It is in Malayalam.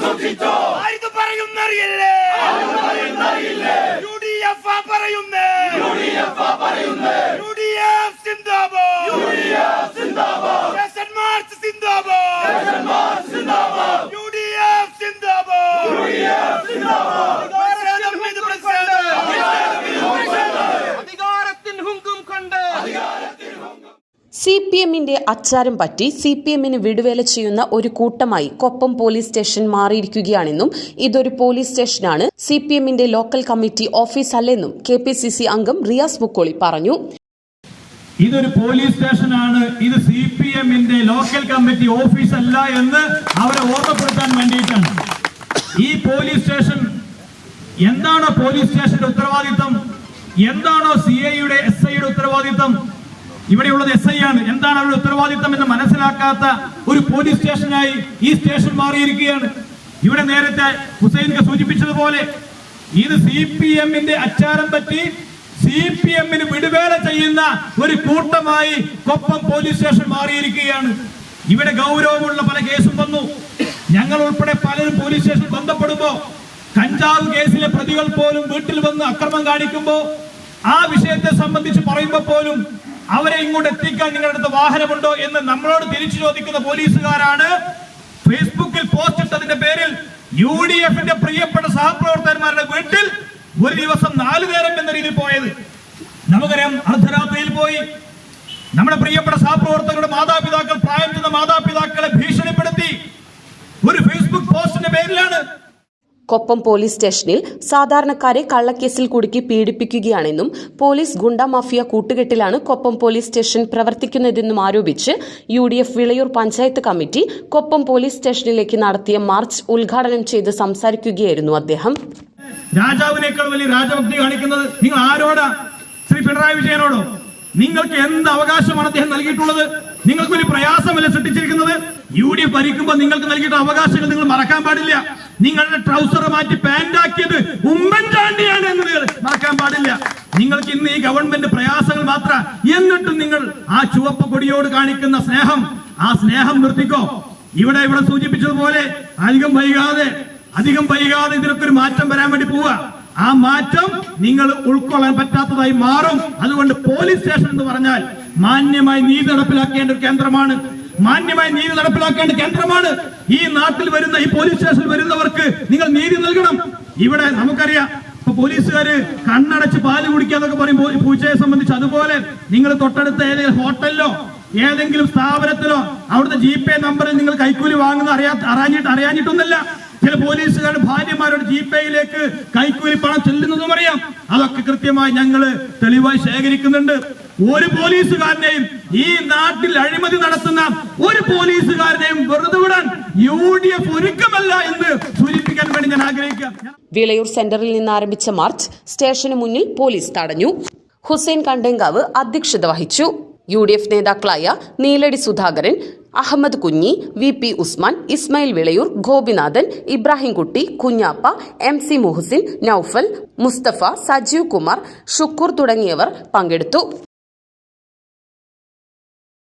സൂക്ഷിച്ചോ? ആരിത് പറയുന്നറിയില്ലേ യു ഡി എഫ് പറയുന്നേ യു ഡി എഫ് സിന്ദാബാദ് ഫാഷൻ മാർച്ച് സിന്ദാബാദ് യു ഡി എഫ് സിന്ദാബാദ് പ്രതിഷേധം ഇത് പ്രതിഷേധം അധികാരത്തിൻ ഹുങ്കും കൊണ്ട് സി പി എമ്മിന്റെ അച്ചാരം പറ്റി സി പി എമ്മിന് വിടുവേല ചെയ്യുന്ന ഒരു കൂട്ടമായി കൊപ്പം പോലീസ് സ്റ്റേഷൻ മാറിയിരിക്കുകയാണെന്നും ഇതൊരു പോലീസ് സ്റ്റേഷനാണ് സി പി എമ്മിന്റെ ലോക്കൽ കമ്മിറ്റി ഓഫീസ് അല്ലെന്നും കെ പി സി സി അംഗം റിയാസ് മുക്കോളി പറഞ്ഞു. ഇതൊരു പോലീസ് സ്റ്റേഷനാണ്. ഇത് സി പി എമ്മിന്റെ ലോക്കൽ കമ്മിറ്റി ഓഫീസ് അല്ല എന്ന് അവരെ ഓർമ്മപ്പെടുത്താൻ വേണ്ടിയിട്ടാണ്. ഈ പോലീസ് സ്റ്റേഷൻ എന്താണോ പോലീസ് സ്റ്റേഷന്റെ ഉത്തരവാദിത്തം? എന്താണോ സി ഐയുടെ എസ് ഐയുടെ ഉത്തരവാദിത്തം? ഇവിടെയുള്ളത് എസ് ഐ ആണ്. എന്താണ് അവരുടെ ഉത്തരവാദിത്തം എന്ന് മനസ്സിലാക്കാത്ത ഒരു പോലീസ് സ്റ്റേഷനായി ഈ സ്റ്റേഷൻ മാറിയിരിക്കുകയാണ്. ഇവിടെ നേരത്തെ ഹുസൈൻ സൂചിപ്പിച്ചതുപോലെ ഇത് സി പി എമ്മിന്റെ അച്ചാരം പറ്റി സി പി എമ്മിന് വിടുവേല ചെയ്യുന്ന ഒരു കൂട്ടമായി കൊപ്പം പോലീസ് സ്റ്റേഷൻ മാറിയിരിക്കുകയാണ്. ഇവിടെ ഗൗരവമുള്ള പല കേസും വന്നു. ഞങ്ങൾ ഉൾപ്പെടെ പലരും പോലീസ് സ്റ്റേഷൻ ബന്ധപ്പെടുമ്പോ കഞ്ചാവ് കേസിലെ പ്രതികൾ പോലും വീട്ടിൽ വന്ന് അക്രമം കാണിക്കുമ്പോൾ ആ വിഷയത്തെ സംബന്ധിച്ച് പറയുമ്പോൾ പോലും അവരെ ഇങ്ങോട്ട് എത്തിക്കാൻ നിങ്ങളുടെ അടുത്ത് വാഹനമുണ്ടോ എന്ന് നമ്മളോട് തിരിച്ചു ചോദിക്കുന്ന പോലീസുകാരാണ്. ഫേസ്ബുക്കിൽ പോസ്റ്റ് ഇട്ടതിന്റെ പേരിൽ യു ഡി എഫിന്റെ പ്രിയപ്പെട്ട സഹപ്രവർത്തകന്മാരുടെ വീട്ടിൽ ഒരു ദിവസം നാലു നേരം എന്ന രീതിയിൽ പോയത്. നമുക്കറിയാം അർദ്ധരാത്രിയിൽ പോയി. നമ്മുടെ പ്രിയപ്പെട്ട സഹപ്രവർത്തകരുടെ മാതാപിതാക്കൾ പ്രായം ചെന്ന മാതാപിതാക്കളെ ഭീഷണിപ്പെടുത്തി. ഒരു ഫേസ്ബുക്ക് പോസ്റ്റിന്റെ പേരിലാണ് കൊപ്പം പോലീസ് സ്റ്റേഷനിൽ സാധാരണക്കാരെ കള്ളക്കേസിൽ കുടുക്കി പീഡിപ്പിക്കുകയാണെന്നും പോലീസ് ഗുണ്ട മാഫിയ കൂട്ടുകെട്ടിലാണ് കൊപ്പം പോലീസ് സ്റ്റേഷൻ പ്രവർത്തിക്കുന്നതെന്നും ആരോപിച്ച് U D F Vilayur panchayat committee Koppam police സ്റ്റേഷനിലേക്ക് നടത്തിയ മാർച്ച് ഉദ്ഘാടനം ചെയ്ത് സംസാരിക്കുകയായിരുന്നു അദ്ദേഹം. രാജാവിനേക്കാൾ വലിയ രാജഭക്തി കാണിക്കുന്നത് നിങ്ങൾ ആരോടാ? ശ്രീ പിണറായി വിജയനോടോ? നിങ്ങൾക്ക് എന്ത് അവകാശമാണ് അദ്ദേഹം നൽകിയിട്ടുള്ളത്? നിങ്ങൾക്ക് ഒരു പ്രയാസമല്ല സൃഷ്ടിച്ചിരിക്കുന്നത്? യു ഡി എഫ് ഭരിക്കുമ്പോൾ നിങ്ങൾക്ക് നൽകിയിട്ടുള്ള അവകാശങ്ങൾ നിങ്ങൾ മറക്കാൻ പാടില്ല. നിങ്ങളുടെ ട്രൗസർ മാറ്റി പാന്റാക്കിയത് ഉമ്മൻചാണ്ടിയാണ് എന്ന് നിങ്ങൾ മറക്കാൻ പാടില്ല. നിങ്ങൾക്ക് ഇന്ന് ഈ ഗവൺമെന്റ് പ്രയാസങ്ങൾ മാത്ര എന്നിട്ടും നിങ്ങൾ ആ ചുവപ്പ് കൊടിയോട് കാണിക്കുന്ന സ്നേഹം ആ സ്നേഹം നിർത്തിക്കോ. ഇവിടെ ഇവിടെ സൂചിപ്പിച്ചതുപോലെ അധികം വൈകാതെ അധികം വൈകാതെ ഇതിനൊക്കെ ഒരു മാറ്റം വരാൻ വേണ്ടി പോവുക. ആ മാറ്റം നിങ്ങൾ ഉൾക്കൊള്ളാൻ പറ്റാത്തതായി മാറും. അതുകൊണ്ട് പോലീസ് സ്റ്റേഷൻ എന്ന് പറഞ്ഞാൽ മാന്യമായി നീതി നടപ്പിലാക്കേണ്ട ഒരു കേന്ദ്രമാണ് മാന്യമായി നീതി നടപ്പിലാക്കേണ്ട കേന്ദ്രമാണ് ഈ നാട്ടിൽ വരുന്ന ഈ പോലീസ് സ്റ്റേഷനിൽ വരുന്നവർക്ക് നിങ്ങൾ നീതി നൽകണം. ഇവിടെ നമുക്കറിയാം ഇപ്പൊ പോലീസുകാര് കണ്ണടച്ച് പാൽ കുടിക്കുക എന്നൊക്കെ പറയും പൂച്ചയെ സംബന്ധിച്ച്. അതുപോലെ നിങ്ങൾ തൊട്ടടുത്ത ഏതെങ്കിലും ഹോട്ടലിലോ ഏതെങ്കിലും സ്ഥാപനത്തിലോ അവിടുത്തെ ജി പേ നമ്പറിൽ നിങ്ങൾ കൈക്കൂലി വാങ്ങുന്ന അറിയാ അറിയാഞ്ഞിട്ട് അറിയാഞ്ഞിട്ടൊന്നല്ല ചില പോലീസുകാരുടെ ഭാര്യമാരുടെ ജി പേയിലേക്ക് കൈക്കൂലി പണം ചെല്ലുന്നതും അറിയാം. അതൊക്കെ കൃത്യമായി ഞങ്ങൾ തെളിവായി ശേഖരിക്കുന്നുണ്ട്. ഒരു പോലീസുകാരനെയും ഈ നാട്ടിൽ അഴിമതി നടത്തുന്ന ഒരു പോലീസുകാരനെയും വെറുതെ വിടാൻ യു ഡി എഫ് ഒരുക്കമല്ല എന്ന് സൂചിപ്പിക്കാൻ വേണ്ടി ഞാൻ ആഗ്രഹിക്കാം. വിളയൂർ സെന്ററിൽ നിന്ന് ആരംഭിച്ച മാർച്ച് സ്റ്റേഷന് മുന്നിൽ പോലീസ് തടഞ്ഞു. ഹുസൈൻ കണ്ടേങ്കാവ് അധ്യക്ഷത വഹിച്ചു. യു ഡി എഫ് നേതാക്കളായ Neeladi Sudhakaran Ahammed Kunhi V P Usman Ismail Vilayur Gopinathan Ibrahimkutty Kunhappa M C Muhsin Noufal Musthafa Sajeev Kumar Shukkoor തുടങ്ങിയവർ പങ്കെടുത്തു.